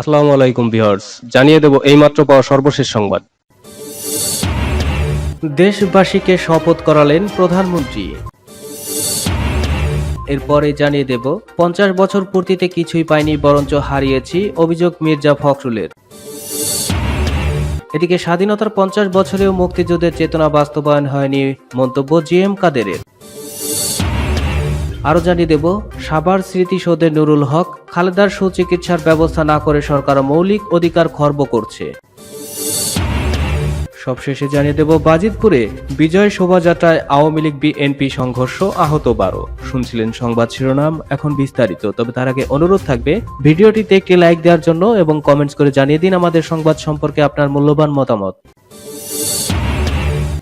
আসসালামু আলাইকুম ভিউয়ার্স, জানিয়ে দেব এইমাত্র পাওয়া সর্বশেষ সংবাদ। দেশবাসীকে শপথ করালেন প্রধানমন্ত্রী। এরপরে জানিয়ে দেব, পঞ্চাশ বছর পূর্তিতে কিছুই পাইনি, বরঞ্চ হারিয়েছি অভিযোগ মির্জা ফখরুলের। এদিকে স্বাধীনতার পঞ্চাশ বছরেও মুক্তিযুদ্ধের চেতনা বাস্তবায়ন হয়নি মন্তব্য জি এম কাদেরের। আরও জানিয়ে দেব, সাভার স্মৃতিসৌধে নুরুল হক, খালেদার সুচিকিৎসার ব্যবস্থা না করে সরকার মৌলিক অধিকার খর্ব করছে। সবশেষে জানিয়ে দেব, বাজিতপুরে বিজয় শোভাযাত্রায় আওয়ামী লীগ বিএনপি সংঘর্ষ আহত বারো। শুনছিলেন সংবাদ শিরোনাম, এখন বিস্তারিত। তবে তার আগে অনুরোধ থাকবে, ভিডিওটিতে একটি লাইক দেওয়ার জন্য এবং কমেন্টস করে জানিয়ে দিন আমাদের সংবাদ সম্পর্কে আপনার মূল্যবান মতামত।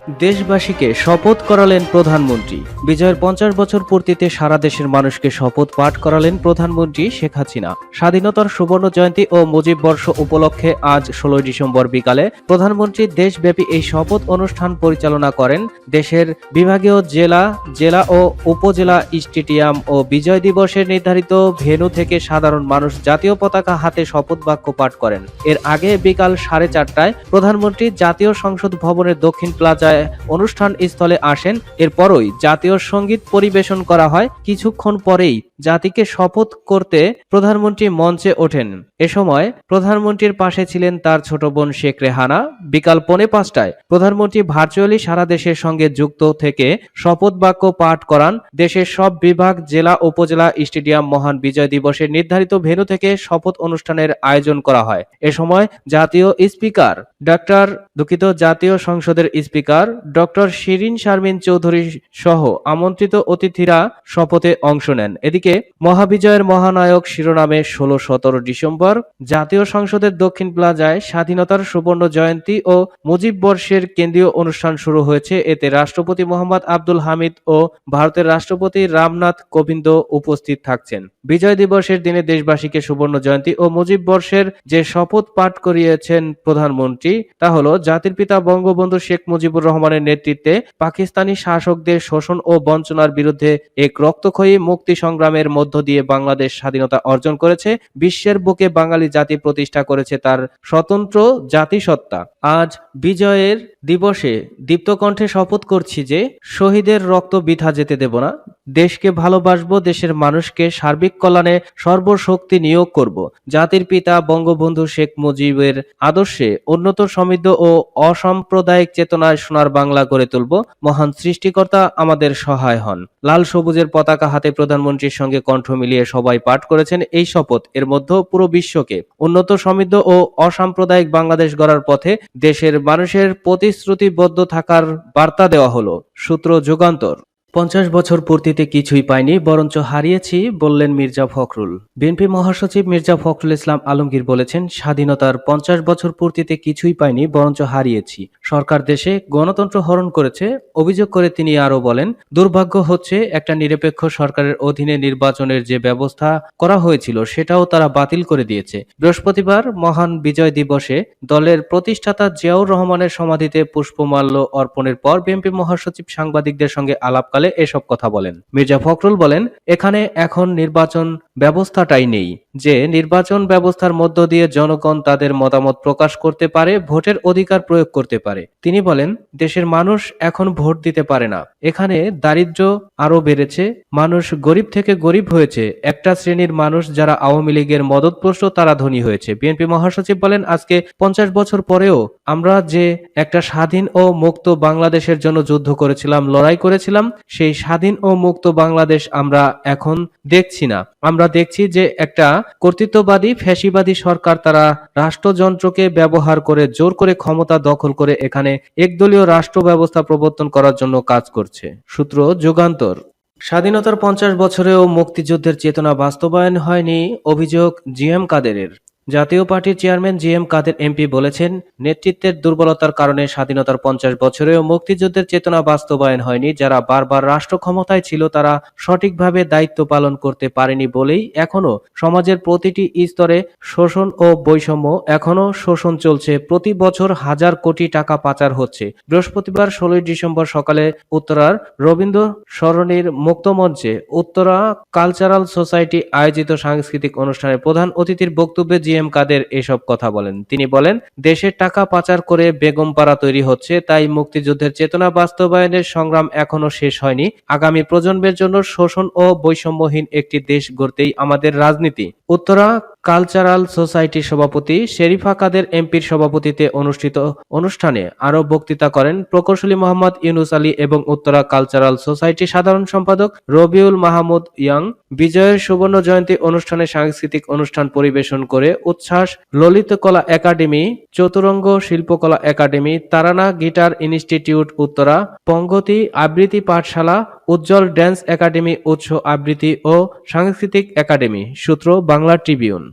দেশবাসীকে শপথ করালেন প্রধানমন্ত্রী। বিজয়ের পঞ্চাশ বছর পূর্তিতে সারা দেশের মানুষকে শপথ পাঠ করালেন প্রধানমন্ত্রী শেখ হাসিনা। স্বাধীনতার সুবর্ণ জয়ন্তী ও মুজিব বর্ষ উপলক্ষে আজ ষোলোই ডিসেম্বর বিকালে প্রধানমন্ত্রী দেশব্যাপী এই শপথ অনুষ্ঠান পরিচালনা করেন দেশের বিভাগীয় জেলা জেলা ও উপজেলা স্টেডিয়াম ও বিজয় দিবসের নির্ধারিত ভেন্যু থেকে সাধারণ মানুষ জাতীয় পতাকা হাতে শপথ বাক্য পাঠ করেন। এর আগে বিকাল সাড়ে চারটায় প্রধানমন্ত্রী জাতীয় সংসদ ভবনের দক্ষিণ প্লাজায় অনুষ্ঠান স্থলে আসেন। এরপরই জাতীয় সংগীত পরিবেশন করা হয়। কিছুক্ষণ পরেই জাতিকে শপথ করতে প্রধানমন্ত্রী মঞ্চে ওঠেন। এ সময় প্রধানমন্ত্রীর পাশে ছিলেন তার ছোট বোন শেখ রেহানা। বিকাল পৌনে পাঁচটায় প্রধানমন্ত্রী ভার্চুয়ালি সারা দেশের সঙ্গে যুক্ত থেকে শপথ বাক্য পাঠ করান। দেশের সব বিভাগ, জেলা, উপজেলা, স্টেডিয়াম, মহান বিজয় দিবসের নির্ধারিত ভেন্যু থেকে শপথ অনুষ্ঠানের আয়োজন করা হয়। এ সময় জাতীয় স্পিকার ডাক্তার, দুঃখিত, জাতীয় সংসদের স্পিকার ডক্টর শিরিন শারমিন চৌধুরী সহ আমন্ত্রিত অতিথিরা শপথে অংশ নেন। এদিকে মহাবিজয়ের মহানায়ক শিরোনামে ষোলো সতেরো ডিসেম্বর জাতীয় সংসদের দক্ষিণ প্লাজায় স্বাধীনতার সুবর্ণ জয়ন্তী ও মুজিব বর্ষের কেন্দ্রীয় অনুষ্ঠান শুরু হয়েছে। এতে রাষ্ট্রপতি মোহাম্মদ আব্দুল হামিদ ও ভারতের রাষ্ট্রপতি রামনাথ কোবিন্দ উপস্থিত থাকছেন। বিজয় দিবসের দিনে দেশবাসীকে সুবর্ণ জয়ন্তী ও মুজিব বর্ষের যে শপথ পাঠ করিয়েছেন প্রধানমন্ত্রী, তা হলো জাতির পিতা বঙ্গবন্ধু শেখ মুজিবুর রহমানের নেতৃত্বে পাকিস্তানি শাসকদের শোষণ ও বঞ্চনার বিরুদ্ধে এক রক্তক্ষয়ী মুক্তি সংগ্রামের মধ্য দিয়ে বাংলাদেশ স্বাধীনতা অর্জন করেছে, বিশ্বের বুকে বাঙালি জাতি প্রতিষ্ঠা করেছে তার স্বতন্ত্র জাতিসত্তা। আজ বিজয়ের দিবসে দীপ্তকণ্ঠে শপথ করছি যে, শহীদের রক্ত বৃথা যেতে দেব না। দেশকে ভালোবাসবো, দেশের মানুষকে সার্বিক কল্যাণে সর্বশক্তি নিয়োগ করব। জাতির পিতা বঙ্গবন্ধু শেখ মুজিবের আদর্শে উন্নত, সমৃদ্ধ ও অসাম্প্রদায়িক চেতনায় সোনার বাংলা গড়ে তুলব। মহান সৃষ্টিকর্তা আমাদের সহায় হন। লাল সবুজের পতাকা হাতে প্রধানমন্ত্রীর সঙ্গে কণ্ঠ মিলিয়ে সবাই পাঠ করেছেন এই শপথ। এর মধ্যে পুরো বিশ্বকে উন্নত, সমৃদ্ধ ও অসাম্প্রদায়িক বাংলাদেশ গড়ার পথে দেশের মানুষের প্রতিশ্রুতিবদ্ধ থাকার বার্তা দেওয়া হলো। সূত্র যুগান্তর। পঞ্চাশ বছর পূর্তিতে কিছুই পাইনি, বরঞ্চ হারিয়েছি, বললেন মির্জা ফখরুল। বিএনপি মহাসচিব মির্জা ফখরুল ইসলাম আলমগীর বলেছেন, স্বাধীনতার পঞ্চাশ বছর পূর্তিতে কিছুই পাইনি, বরঞ্চ হারিয়েছি। সরকার দেশে গণতন্ত্র হরণ করেছে, অভিযোগ করে তিনি আরও বলেন, দুর্ভাগ্য হচ্ছে, একটা নিরপেক্ষ সরকারের অধীনে নির্বাচনের যে ব্যবস্থা করা হয়েছিল, সেটাও তারা বাতিল করে দিয়েছে। বৃহস্পতিবার মহান বিজয় দিবসে দলের প্রতিষ্ঠাতা জিয়াউর রহমানের সমাধিতে পুষ্পমাল্য অর্পণের পর বিএনপি মহাসচিব সাংবাদিকদের সঙ্গে আলাপকালে এসব কথা বলেন। মির্জা ফখরুল বলেন, এখানে এখন নির্বাচন ব্যবস্থাটাই নেই। যে নির্বাচন ব্যবস্থার মধ্য দিয়ে জনগণ তাদের মতামত প্রকাশ করতে পারে, ভোটের অধিকার প্রয়োগ করতে পারে। তিনি বলেন, দেশের মানুষ এখন ভোট দিতে পারে না। এখানে দারিদ্র্য আরও বেড়েছে, মানুষ গরিব থেকে গরিব হয়েছে। একটা শ্রেণির মানুষ যারা আওয়ামী লীগের মদতপুষ্ট তারা ধনী হয়েছে। বিএনপি মহাসচিব বলেন, আজকে পঞ্চাশ বছর পরেও আমরা যে একটা স্বাধীন ও মুক্ত বাংলাদেশের জন্য যুদ্ধ করেছিলাম, লড়াই করেছিলাম সেই স্বাধীন ও মুক্ত বাংলাদেশ আমরা এখন দেখছি না। আমরা দেখছি যে একটা কর্তৃত্ববাদী, ফ্যাসিবাদী সরকার তারা রাষ্ট্রযন্ত্রকে ব্যবহার করে, জোর করে ক্ষমতা দখল করে এখানে একদলীয় রাষ্ট্র ব্যবস্থা প্রবর্তন করার জন্য কাজ করছে। সূত্র যুগান্তর। স্বাধীনতার পঞ্চাশ বছরেও মুক্তিযুদ্ধের চেতনা বাস্তবায়ন হয়নি, অভিযোগ জিএম কাদেরের। জাতীয় পার্টির chairman G M Quader MP বলেছেন, নেতৃত্বের দুর্বলতার কারণে স্বাধীনতার পঞ্চাশ বছরেও মুক্তিযুদ্ধের চেতনা বাস্তবায়ন হয়নি। যারা বারবার রাষ্ট্র ক্ষমতায় ছিল, তারা সঠিকভাবে দায়িত্ব পালন করতে পারেনি বলেই এখনও সমাজের প্রতিটি স্তরে শোষণ ও বৈষম্য এখনও শোষণ চলছে। প্রতি বছর হাজার কোটি টাকা পাচার হচ্ছে। বৃহস্পতিবার ষোলোই ডিসেম্বর সকালে উত্তরার রবীন্দ্র সরণির মুক্তমঞ্চে উত্তরা কালচারাল সোসাইটি আয়োজিত সাংস্কৃতিক অনুষ্ঠানে প্রধান অতিথির বক্তব্যে জি এম কাদের এসব কথা বলেন। তিনি বলেন দেশের টাকা পাচার করে বেগমপাড়া তৈরি হচ্ছে, তাই মুক্তিযুদ্ধের চেতনা বাস্তবায়নের সংগ্রাম এখনও শেষ হয়নি। আগামী প্রজন্মের জন্য শোষণ ও বৈষম্যহীন একটি দেশ গড়তেই আমাদের রাজনীতি। উত্তরা কালচারাল সোসাইটির সভাপতি শেরিফা কাদের এমপির সভাপতিতে অনুষ্ঠিত অনুষ্ঠানে আরও বক্তৃতা করেন প্রকৌশলী মোহাম্মদ ইউনুস আলী এবং উত্তরা কালচারাল সোসাইটির সাধারণ সম্পাদক রবিউল মাহমুদ ইয়াং। বিজয়ের সুবর্ণ জয়ন্তী অনুষ্ঠানে সাংস্কৃতিক অনুষ্ঠান পরিবেশন করে উচ্ছ্বাস ললিত কলা একাডেমি, চতুরঙ্গ শিল্পকলা academy, Tarana guitar institute Uttara, পঙ্গতি আবৃত্তি পাঠশালা উজ্জ্বল ড্যান্স একাডেমি উৎস আবৃত্তি ও সাংস্কৃতিক একাডেমি সূত্র বাংলা ট্রিবিউন।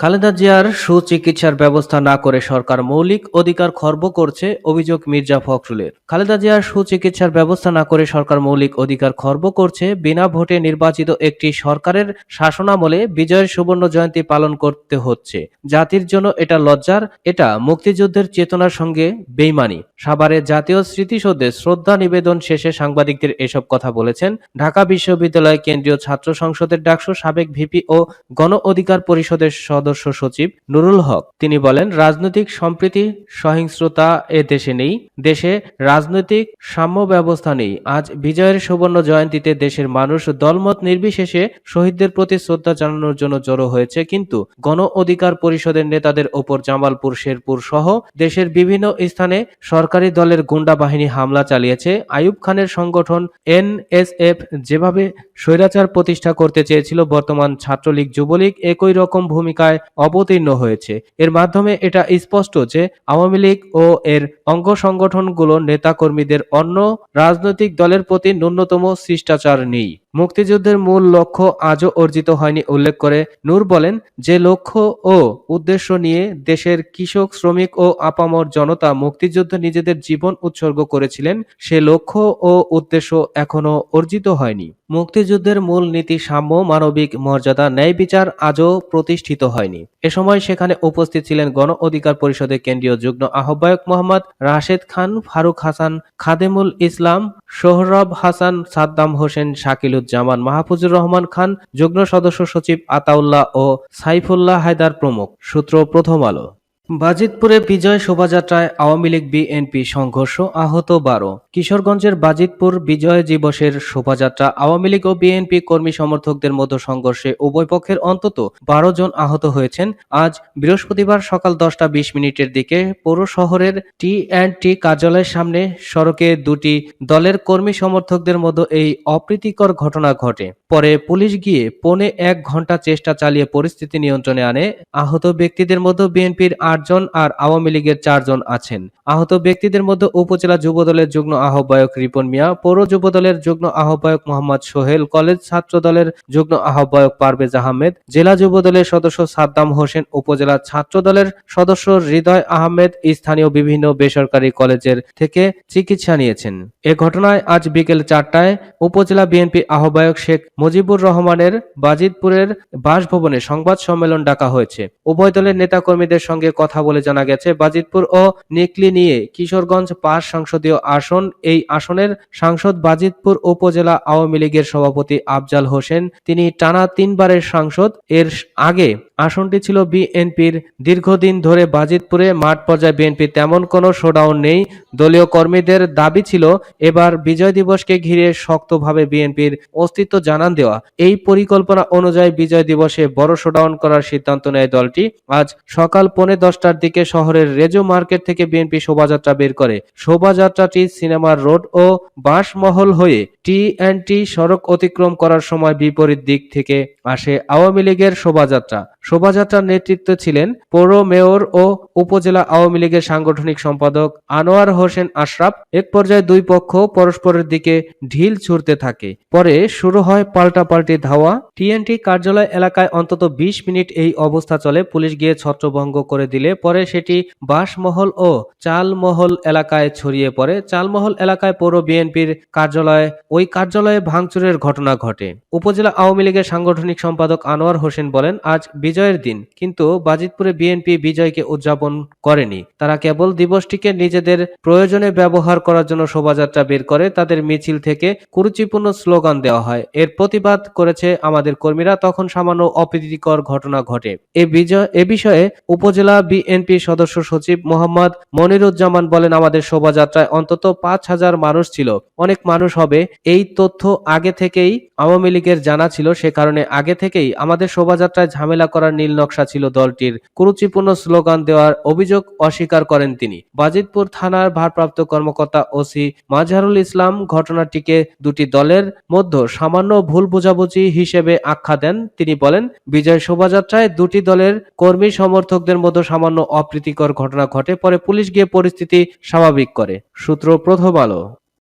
খালেদা জিয়ার সুচিকিৎসার ব্যবস্থা না করে সরকার মৌলিক অধিকার খর্ব করছে অভিযোগ মির্জা ফখরুলের। খালেদা জিয়ার সুচিকিৎসার ব্যবস্থা না করে সরকার মৌলিক অধিকার খর্ব করছে বিনা ভোটে নির্বাচিত একটি সরকারের শাসনামলে বিজয়ের সুবর্ণ জয়ন্তী পালন করতে হচ্ছে। জাতির জন্য এটা লজ্জার, এটা মুক্তিযুদ্ধের চেতনার সঙ্গে বেইমানি। সাভারে জাতীয় স্মৃতিসৌধে শ্রদ্ধা নিবেদন শেষে সাংবাদিকদের এসব কথা বলেছেন ঢাকা বিশ্ববিদ্যালয় কেন্দ্রীয় ছাত্র সংসদের ডাকসু সাবেক ভিপি ও গণ অধিকার পরিষদের সদস্য সচিব নুরুল হক। তিনি বলেন, রাজনৈতিক সম্প্রীতি সহিংসতা এ দেশে নেই। দেশে রাজনৈতিক সাম্য ব্যবস্থা নেই। আজ বিজয়ের সুবর্ণ জয়ন্তীতে দেশের মানুষ দলমত নির্বিশেষে শহীদদের প্রতি শ্রদ্ধা জানানোর জন্য জড়ো হয়েছে। কিন্তু গণ অধিকার পরিষদের নেতাদের ওপর জামালপুর, শেরপুর সহ দেশের বিভিন্ন স্থানে সরকারি দলের গুন্ডা বাহিনী হামলা চালিয়েছে। আয়ুব খানের সংগঠন এনএসএফ যেভাবে স্বৈরাচার প্রতিষ্ঠা করতে চেয়েছিল, বর্তমান ছাত্রলীগ যুবলীগ একই রকম ভূমিকায় অবতীর্ণ হয়েছে। এর মাধ্যমে এটা স্পষ্ট যে আওয়ামী লীগ ও এর অঙ্গ সংগঠনগুলো নেতাকর্মীদের অন্য রাজনৈতিক দলের প্রতি ন্যূনতম শিষ্টাচার নেই। মুক্তিযুদ্ধের মূল লক্ষ্য আজও অর্জিত হয়নি, উল্লেখ করে নূর বলেন, যে লক্ষ্য ও উদ্দেশ্য নিয়ে দেশের কৃষক, শ্রমিক ও আপামর জনতা মুক্তিযুদ্ধে নিজেদের জীবন উৎসর্গ করেছিলেন, সে লক্ষ্য ও উদ্দেশ্য এখনও অর্জিত হয়নি। মুক্তিযুদ্ধের মূল নীতি সাম্য, মানবিক মর্যাদা, ন্যায় বিচার আজও প্রতিষ্ঠিত হয়নি। এ সময় সেখানে উপস্থিত ছিলেন গণ অধিকার পরিষদের কেন্দ্রীয় যুগ্ম আহ্বায়ক মোহাম্মদ রাশেদ খান, ফারুক হাসান, খাদেমুল ইসলাম সোহরব হাসান, সাদ্দাম হোসেন, শাকিলুজ্জামান, মাহফুজুর রহমান খান, যুগ্ম সদস্য সচিব আতাউল্লাহ ও সাইফুল্লাহ হায়দার প্রমুখ। সূত্র প্রথম আলো। বাজিতপুরে বিজয় শোভাযাত্রায় আওয়ামী লীগ, বিএনপি সংঘর্ষ আহত বারো। কিশোরগঞ্জের বাজিতপুর বিজয় দিবসের শোভাযাত্রা আওয়ামী লীগ ও বিএনপি কর্মী সমর্থকদের মধ্যে সংঘর্ষে উভয় পক্ষের অন্তত বারো জন আহত হয়েছেন। আজ বৃহস্পতিবার সকাল দশটা বিশ মিনিটের দিকে পৌর শহরের টি অ্যান্ড টি কার্যালয়ের সামনে সড়কে দুটি দলের কর্মী সমর্থকদের মধ্যে এই অপ্রীতিকর ঘটনা ঘটে। পরে পুলিশ গিয়ে পৌনে এক ঘণ্টা চেষ্টা চালিয়ে পরিস্থিতি নিয়ন্ত্রণে আনে। আহত ব্যক্তিদের মধ্যে বিএনপির আটজন আর আওয়ামী লীগের চারজন আছেন। আহত ব্যক্তিদের মধ্যে উপজেলা যুবদলের যুগ্ম আহ্বায়ক রিপন মিয়া, পৌর যুবদলের যুগ্ম আহ্বায়ক মোহাম্মদ সোহেল, কলেজ ছাত্র দলের যুগ্ম আহ্বায়ক পারভেজ আহমেদ, জেলা যুবদলের সদস্য সাদ্দাম হোসেন, উপজেলা ছাত্র দলের সদস্য হৃদয় আহমেদ, স্থানীয় বিভিন্ন বেসরকারি কলেজের থেকে চিকিৎসা নিয়েছেন। এ ঘটনায় আজ বিকেল চারটায় উপজেলা বিএনপি আহ্বায়ক শেখ মুজিবুর রহমানের বাজিতপুরের বাসভবনে সংবাদ সম্মেলন ডাকা হয়েছে। উভয় দলের নেতাকর্মীদের সঙ্গে কথা বলে জানা গেছে, বাজিতপুর ও নিকলি নিয়ে কিশোরগঞ্জ পাঁচ সংসদীয় আসন, এই আসনের সাংসদ বাজিতপুর উপজেলা আওয়ামী লীগের সভাপতি আফজাল হোসেন, তিনি টানা তিনবারের সাংসদ। এর আগে আসনটি ছিল বিএনপির। দীর্ঘদিন ধরে বাজিতপুরে মাঠ পর্যায়ে বিএনপি তেমন কোনো শোডাউন নেই। দলীয় কর্মীদের দাবি ছিল, এবার বিজয় দিবসকে ঘিরে শক্তভাবে বিএনপির অস্তিত্ব জানান দেওয়া। এই পরিকল্পনা অনুযায়ী বিজয় দিবসে বড় শোডাউন করার সিদ্ধান্ত নেয় দলটি। আজ সকাল পৌনে দশটার দিকে শহরের রেজো মার্কেট থেকে বিএনপি শোভাযাত্রা বের করে। শোভাযাত্রাটি সিনেমার রোড ও বাঁশমহল হয়ে টি অ্যান্ড টি সড়ক অতিক্রম করার সময় বিপরীত দিক থেকে আসে আওয়ামী লীগের শোভাযাত্রা। শোভাযাত্রার নেতৃত্বে ছিলেন পৌর মেয়র ও উপজেলা আওয়ামী লীগের সাংগঠনিক সম্পাদক আনোয়ার হোসেন আশরাফ। এক পর্যায়ে দুই পক্ষ পরস্পরের দিকে ঢিল ছুড়তে থাকে। পরে শুরু হয় পাল্টাপাল্টি ধাওয়া। টিএনটি কার্যালয় এলাকায় অন্তত বিশ মিনিট এই অবস্থা চলে। পুলিশ গিয়ে ছত্রভঙ্গ করে দিলে পরে সেটি বাঁশমহল ও চালমহল এলাকায় ছড়িয়ে পড়ে। চালমহল এলাকায় পৌর বিএনপির কার্যালয়, ওই কার্যালয়ে ভাঙচুরের ঘটনা ঘটে। উপজেলা আওয়ামী লীগের সাংগঠনিক সম্পাদক আনোয়ার হোসেন বলেন, আজ বিজয়ের দিন, কিন্তু বাজিতপুরে বিএনপি বিজয়কে উদযাপন করেনি। তারা কেবল দিবসটিকে নিজেদের প্রয়োজনে ব্যবহার করার জন্য শোভাযাত্রা বের করে, তাদের মিছিল থেকে কুরুচিপূর্ণ স্লোগান দেওয়া হয়। এর প্রতিবাদ করেছে আমাদের কর্মীরা, তখন সামান্য অপ্রীতিকর ঘটনা ঘটে। এ বিজয়, এ বিষয়ে উপজেলা বিএনপি সদস্য সচিব মোহাম্মদ মনিরুজ্জামান বলেন, আমাদের শোভাযাত্রায় অন্তত পাঁচ হাজার মানুষ ছিল। অনেক মানুষ হবে। এই তথ্য আগে থেকেই আওয়ামী লীগের জানা ছিল। সে কারণে আগে থেকেই আমাদের শোভাযাত্রায় ঝামেলা করার নীল নকশা ছিল দলটির। কুরুচিপূর্ণ স্লোগান দেওয়ার অভিযোগ অস্বীকার করেন তিনি। বাজিতপুর থানার ভারপ্রাপ্ত কর্মকর্তা ওসি মাজহারুল ইসলাম ঘটনাটিকে দুটি দলের মধ্যে সামান্য ভুল বোঝাবুঝি হিসেবে আখ্যা দেন। তিনি বলেন, বিজয় শোভাযাত্রায় দুটি দলের কর্মী সমর্থকদের মধ্যে সামান্য অপ্রীতিকর ঘটনা ঘটে, পরে পুলিশ গিয়ে পরিস্থিতি স্বাভাবিক করে। সূত্র প্রথম আলো।